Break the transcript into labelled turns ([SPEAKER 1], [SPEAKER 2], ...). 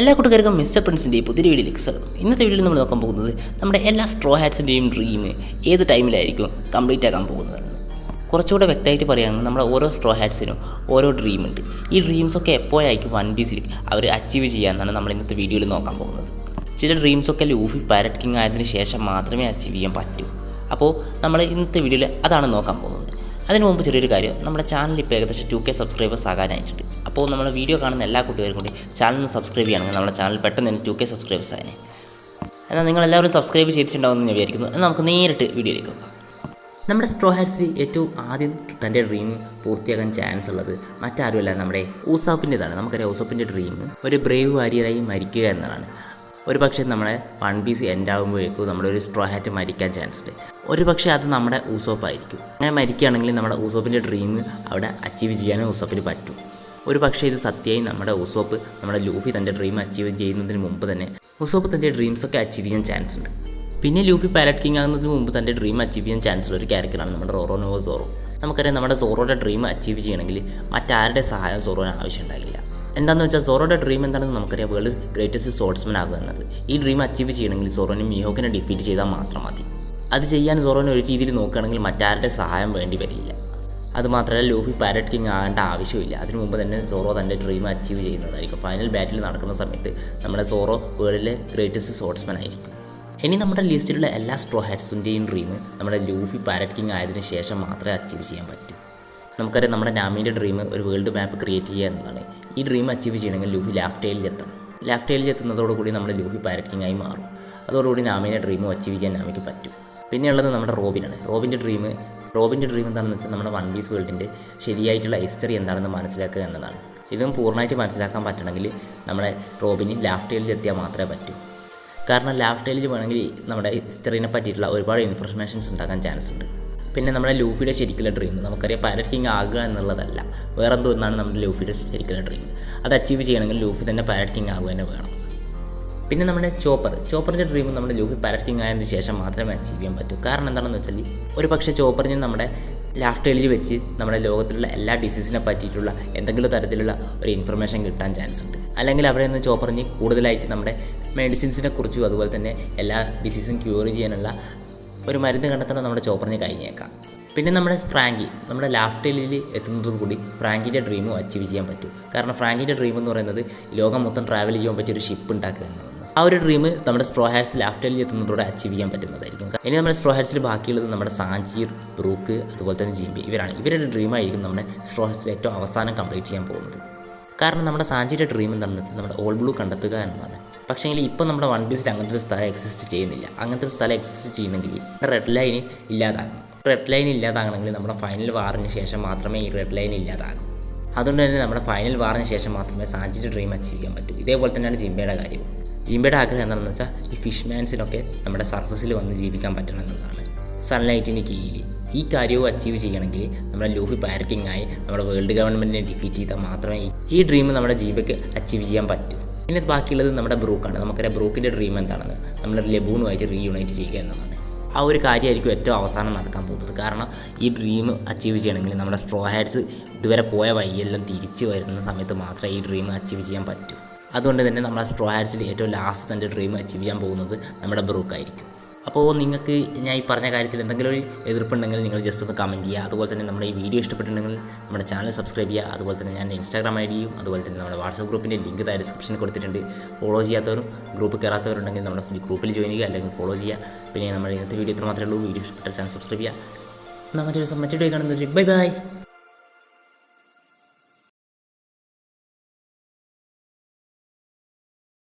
[SPEAKER 1] എല്ലാ കൂട്ടുകാർക്കും മിസ്റ്റർ പ്രിൻസിന്റെ പുതിയ വീഡിയോയിലേക്ക് സ്വാഗതം. ഇന്നത്തെ വീഡിയോയിൽ നമ്മൾ നോക്കാൻ പോകുന്നത് നമ്മുടെ എല്ലാ സ്ട്രോ ഹാറ്റ്സിന്റെയും ഡ്രീം ഏത് ടൈമിലായിരിക്കും കംപ്ലീറ്റ് ആക്കാൻ പോകുന്നത്? കുറച്ചുകൂടെ വ്യക്തമായിട്ട് പറയുകയാണെങ്കിൽ നമ്മുടെ ഓരോ സ്ട്രോ ഹാറ്റ്സിനും ഓരോ ഡ്രീം ഉണ്ട്. ഈ ഡ്രീംസൊക്കെ എപ്പോഴായിരിക്കും വൺ പീസിൽ അവർ അച്ചീവ് ചെയ്യാമെന്നാണ് നമ്മൾ ഇന്നത്തെ വീഡിയോയിൽ നോക്കാൻ പോകുന്നത്. ചില ഡ്രീംസൊക്കെ ലൂഫി പാരറ്റ് കിങ് ആയതിനു ശേഷം മാത്രമേ അച്ചീവ് ചെയ്യാൻ പറ്റൂ. അപ്പോൾ നമ്മൾ ഇന്നത്തെ വീഡിയോയിൽ അതാണ് നോക്കാൻ പോകുന്നത്. അതിന് മുമ്പ് ചെറിയൊരു കാര്യം നമ്മുടെ ചാനൽ ഇപ്പോൾ ഏകദേശം ടു കെ സബ്സ്ക്രൈബേഴ്സ് ആകാനായിട്ടുണ്ട്. അപ്പോൾ നമ്മൾ വീഡിയോ കാണുന്ന എല്ലാ കൂട്ടുകാരും കൂടി ചാനൽ സബ്സ്ക്രൈബ് ചെയ്യുകയാണെങ്കിൽ നമ്മുടെ ചാനൽ പെട്ടെന്ന് തന്നെ ടു കെ സബ്സ്ക്രൈബേഴ്സ് ആയനെ. എന്നാൽ നിങ്ങൾ എല്ലാവരും സബ്സ്ക്രൈബ് ചെയ്തിട്ടുണ്ടാവുമെന്ന് ഞാൻ വിചാരിക്കുന്നു. എന്നാൽ നമുക്ക് നേരിട്ട് വീഡിയോയിലേക്ക് പോകാം. നമ്മുടെ സ്ട്രോ ഹാറ്റ്സിൽ ഏറ്റവും ആദ്യം തന്റെ ഡ്രീം പൂർത്തിയാക്കാൻ ചാൻസ് ഉള്ളത് മറ്റാരുമല്ല നമ്മുടെ ഊസാപ്പിന്റെതാണ്. നമുക്കറിയാം ഊസാപ്പിന്റെ ഡ്രീം ഒരു ബ്രേവ് വാരിയറായി മരിക്കുക എന്നതാണ്. ഒരു പക്ഷേ നമ്മുടെ വൺ പീസ് എൻഡ് ആകുമ്പോഴേക്കും നമ്മുടെ ഒരു സ്ട്രോ ഹാറ്റ് മരിക്കാൻ ചാൻസ് ഉണ്ട്. ഒരു പക്ഷേ അത് നമ്മുടെ ഊസോപ്പായിരിക്കും. അങ്ങനെ മരിക്കുകയാണെങ്കിൽ നമ്മുടെ ഊസോപ്പിന്റെ ഡ്രീം അവിടെ അച്ചീവ് ചെയ്യാനും ഊസോപ്പിന് പറ്റും. ഒരു പക്ഷേ ഇത് സത്യമായി നമ്മുടെ ഊസോപ്പ് നമ്മുടെ ലൂഫി തന്റെ ഡ്രീം അച്ചീവ് ചെയ്യുന്നതിന് മുമ്പ് തന്നെ ഊസോപ്പ് തന്റെ ഡ്രീംസൊക്കെ അച്ചീവ് ചെയ്യാൻ ചാൻസ് ഉണ്ട്. പിന്നെ ലൂഫി പാലറ്റ് കിങ് ആകുന്നതിന് മുമ്പ് തന്റെ ഡ്രീം അച്ചീവ് ചെയ്യാൻ ചാൻസ് ഉള്ള ഒരു ക്യാരക്ടറാണ് നമ്മുടെ റോറോ സോറോ. നമുക്കറിയാം നമ്മുടെ സോറോയുടെ ഡ്രീം അച്ചീവ് ചെയ്യണമെങ്കിൽ മറ്റാരുടെ സഹായം സോറോന് ആവശ്യമുണ്ടാകില്ല എന്താണെന്ന് വെച്ചാൽ സോറോയുടെ ഡ്രീം എന്താണെന്ന് നമുക്കറിയാം. വേൾഡ് ഗ്രേറ്റസ്റ്റ് സ്പോർട്സ്മാൻ ആകുക എന്നത്. ഈ ഡ്രീം അച്ചീവ് ചെയ്യണമെങ്കിൽ സോറോനെ മിഹോക്കിനെ ഡിഫീറ്റ് ചെയ്താൽ മാത്രം മതി. അത് ചെയ്യാൻ സോറോനെ ഒരു രീതിയിൽ നോക്കുകയാണെങ്കിൽ മറ്റാരുടെ സഹായം വേണ്ടി വരില്ല. അതുമാത്രമല്ല ലൂഫി പാരറ്റ് കിങ് ആകേണ്ട ആവശ്യമില്ല. അതിനു മുമ്പ് തന്നെ സോറോ തന്റെ ഡ്രീം അച്ചീവ് ചെയ്യുന്നതായിരിക്കും. ഫൈനൽ ബാറ്റിൽ നടക്കുന്ന സമയത്ത് നമ്മുടെ സോറോ വേൾഡിലെ ഗ്രേറ്റസ്റ്റ് സ്പോർട്സ്മാൻ ആയിരിക്കും. ഇനി നമ്മുടെ ലിസ്റ്റിലുള്ള എല്ലാ സ്ട്രോ ഹാറ്റ്സിന്റെയും ഡ്രീം നമ്മുടെ ലൂഫി പാരറ്റ് കിങ് ആയതിനു ശേഷം മാത്രമേ അച്ചീവ് ചെയ്യാൻ പറ്റൂ. നമുക്കറിയാം നമ്മുടെ നാമിന്റെ ഡ്രീം ഒരു വേൾഡ് മാപ്പ് ക്രിയേറ്റ് ചെയ്യുക എന്നതാണ്. ഈ ഡ്രീം അച്ചീവ് ചെയ്യണമെങ്കിൽ ലൂഫി ലാഫ്റ്റ് എത്തണം. ലാഫ്റ്റ് ടൈലിൽ എത്തുന്നതോടുകൂടി നമ്മുടെ ലൂഫി പാരറ്റ് കിങ് ആയി മാറും. അതോടുകൂടി നാമിന്റെ ഡ്രീമും അച്ചീവ് ചെയ്യാൻ നാമിക്ക് പറ്റും. പിന്നെയുള്ളത് നമ്മുടെ റോബിനാണ്. റോബിന്റെ ഡ്രീം റോബിന്റെ ഡ്രീം എന്താണെന്ന് വെച്ചാൽ നമ്മുടെ വൺ പീസ് വേൾഡിന്റെ ശരിയായിട്ടുള്ള ഹിസ്റ്ററി എന്താണെന്ന് മനസ്സിലാക്കുക എന്നതാണ്. ഇതും പൂർണമായിട്ട് മനസ്സിലാക്കാൻ പറ്റണമെങ്കിൽ നമ്മുടെ റോബിന് ലാഫ്റ്റ് ടൈലിൽ എത്തിയാൽ മാത്രമേ പറ്റൂ. കാരണം ലാഫ്റ്റ് ടൈലിൽ വേണമെങ്കിൽ നമ്മുടെ ഹിസ്റ്ററിനെ പറ്റിയിട്ടുള്ള ഒരുപാട് ഇൻഫർമേഷൻസ് ഉണ്ടാക്കാൻ ചാൻസ് ഉണ്ട്. പിന്നെ നമ്മുടെ ലൂഫിയുടെ ശരിക്കുള്ള ഡ്രീം നമുക്കറിയാം പൈലറ്റ് കിങ് ആകുക എന്നുള്ളതല്ല. വേറെ എന്തോ ഒന്നാണ് നമ്മുടെ ലൂഫിയുടെ ശരിക്കുള്ള ഡ്രീം അത് അച്ചീവ് ചെയ്യണമെങ്കിൽ ലൂഫി തന്നെ പൈലറ്റ് കിങ് ആകുക തന്നെ വേണം. പിന്നെ നമ്മുടെ ചോപ്പർ. ചോപ്പറിന്റെ ഡ്രീം നമ്മുടെ ലൂഹി പാരറ്റ് കിങ് ആയതിനു ശേഷം മാത്രമേ അച്ചീവ് ചെയ്യാൻ പറ്റൂ. കാരണം എന്താണെന്ന് വെച്ചാൽ ഒരു പക്ഷേ ചോപ്പറിന് നമ്മുടെ ലാഫ്റ്റ് വെച്ച് നമ്മുടെ ലോകത്തിലുള്ള എല്ലാ ഡിസീസിനെ പറ്റിയിട്ടുള്ള എന്തെങ്കിലും തരത്തിലുള്ള ഒരു ഇൻഫർമേഷൻ കിട്ടാൻ ചാൻസ് ഉണ്ട്. അല്ലെങ്കിൽ അവിടെ നിന്ന് ചോപ്പറിന് കൂടുതലായിട്ട് നമ്മുടെ മെഡിസിൻസിനെ കുറിച്ചും അതുപോലെ തന്നെ എല്ലാ ഡിസീസും ക്യൂർ ചെയ്യാനുള്ള ഒരു മരുന്ന് കണ്ടെത്തണം നമ്മുടെ ചോപ്പറിന് കഴിഞ്ഞേക്കാം. പിന്നെ നമ്മുടെ ഫ്രാങ്കി. നമ്മുടെ ലാഫ്റ്റേലിൽ എത്തുന്നതോടു കൂടി ഫ്രാങ്കിന്റെ ഡ്രീമും അച്ചീവ് ചെയ്യാൻ പറ്റും. കാരണം ഫ്രാങ്കിന്റെ ഡ്രീം എന്ന് പറയുന്നത് ലോകം മൊത്തം ട്രാവൽ ചെയ്യാൻ പറ്റിയ ഒരു ഷിപ്പ് ഉണ്ടാക്കുക എന്നതാണ്. ആ ഒരു ഡ്രീം നമ്മുടെ സ്ട്രോ ഹാറ്റ്സ് ലാഫ്റ്റലിൽ എത്തുന്നതോടെ അച്ചീവ് ചെയ്യാൻ പറ്റുന്നതായിരിക്കും. ഇനി നമ്മുടെ സ്ട്രോ ഹാറ്റ്സിൽ ബാക്കിയുള്ളത് നമ്മുടെ സാഞ്ചീർ ബ്രൂക്ക് അതുപോലെ തന്നെ ജിംബി ഇവരാണ്. ഇവരുടെ ഡ്രീം ആയിരിക്കും നമ്മുടെ സ്ട്രോ ഹാറ്റ്സിൽ ഏറ്റവും അവസാനം കംപ്ലീറ്റ് ചെയ്യാൻ പോകുന്നത്. കാരണം നമ്മുടെ സാഞ്ചിയുടെ ഡ്രീം എന്താണെന്ന് വെച്ചാൽ നമ്മുടെ ഓൾ ബ്ലൂ കണ്ടെത്തുക എന്നതാണ്. പക്ഷേ ഇപ്പോൾ നമ്മുടെ വൺ പീസിൽ അങ്ങനത്തെ ഒരു സ്ഥലം എക്സിസ്റ്റ് ചെയ്യുന്നില്ല. അങ്ങനത്തെ ഒരു സ്ഥലം എക്സിസ്റ്റ് ചെയ്യുന്നെങ്കിൽ റെഡ് ലൈൻ ഇല്ലാതാകും. റെഡ് ലൈൻ ഇല്ലാതാകണമെങ്കിൽ നമ്മുടെ ഫൈനൽ വാറിന് ശേഷം മാത്രമേ ഈ റെഡ് ലൈൻ ഇല്ലാതാകൂ. അതുകൊണ്ട് തന്നെ നമ്മുടെ ഫൈനൽ വാറിന് ശേഷം മാത്രമേ സാഞ്ചിയുടെ ഡ്രീം അച്ചീവ് ചെയ്യാൻ പറ്റൂ. ഇതേപോലെ തന്നെയാണ് ജിംബയുടെ കാര്യവും. ജിംബയുടെ ആഗ്രഹം എന്താണെന്ന് വെച്ചാൽ ഈ ഫിഷ് മാൻസിനൊക്കെ നമ്മുടെ സർഫസിൽ വന്ന് ജീവിക്കാൻ പറ്റണം എന്നതാണ്. സൺലൈറ്റിന് കീഴിൽ ഈ കാര്യവും അച്ചീവ് ചെയ്യണമെങ്കിൽ നമ്മുടെ ലൂഫി ആയി നമ്മുടെ വേൾഡ് ഗവൺമെന്റിനെ ഡിഫീറ്റ് ചെയ്താൽ മാത്രമേ ഈ- ഡ്രീം നമ്മുടെ ജീവയ്ക്ക് അച്ചീവ് ചെയ്യാൻ പറ്റൂ. പിന്നെ ബാക്കിയുള്ളത് നമ്മുടെ ബ്രൂക്കാണ് നമുക്കറിയാം ബ്രൂക്കിന്റെ ഡ്രീം എന്താണെന്ന്. നമ്മൾ ലബൂണുമായിട്ട് റീയുണൈറ്റ് ചെയ്യുക എന്നതാണ്. ആ ഒരു കാര്യമായിരിക്കും ഏറ്റവും അവസാനം നടക്കാൻ പോകുന്നത്. കാരണം ഈ ഡ്രീം അച്ചീവ് ചെയ്യണമെങ്കിൽ നമ്മുടെ സ്ട്രോ ഹാറ്റ്സ് ഇതുവരെ പോയ വഴിയെല്ലാം തിരിച്ച് വരുന്ന സമയത്ത് മാത്രമേ ഈ ഡ്രീം അച്ചീവ് ചെയ്യാൻ പറ്റൂ. അതുകൊണ്ട് തന്നെ നമ്മൾ സ്ട്രോ ഹാറ്റ്സിൽ ഏറ്റവും ലാസ്റ്റ് തന്റെ ഡ്രീം അച്ചീവ് ചെയ്യാൻ പോകുന്നത് നമ്മുടെ ബ്രൂക്ക് ആയിരിക്കും. അപ്പോൾ നിങ്ങൾക്ക് ഞാൻ ഈ പറഞ്ഞ കാര്യത്തിൽ എന്തെങ്കിലും ഒരു എതിർപ്പുണ്ടെങ്കിൽ നിങ്ങൾ ജസ്റ്റ് ഒന്ന് കമന്റ് ചെയ്യുക. അതുപോലെ തന്നെ നമ്മുടെ ഈ വീഡിയോ ഇഷ്ടപ്പെട്ടിട്ടുണ്ടെങ്കിൽ നമ്മുടെ ചാനൽ സബ്സ്ക്രൈബ് ചെയ്യുക. അതുപോലെ തന്നെ ഞാൻ ഇൻസ്റ്റാഗ്രാം ഐ ഡിയും അതുപോലെ തന്നെ നമ്മുടെ വാട്സപ്പ് ഗ്രൂപ്പിന്റെ ലിങ്ക് താഴെ ഡിസ്ക്രിപ്ഷനിൽ കൊടുത്തിട്ടുണ്ട്. ഫോളോ ചെയ്യാത്തവരും ഗ്രൂപ്പ് കയറാത്തവരുണ്ടെങ്കിൽ നമ്മുടെ ഗ്രൂപ്പിൽ ജോയിൻ ചെയ്യുക അല്ലെങ്കിൽ ഫോളോ ചെയ്യുക. പിന്നെ നമ്മുടെ ഇന്നത്തെ വീഡിയോ ഇത്ര മാത്രമേ ഉള്ളൂ. വീഡിയോ ഇഷ്ടപ്പെട്ട ചാനൽ സബ്സ്ക്രൈബ് ചെയ്യുക. എന്നാൽ മറ്റൊരു മറ്റൊരു കാണുന്നത് ബൈ ബൈ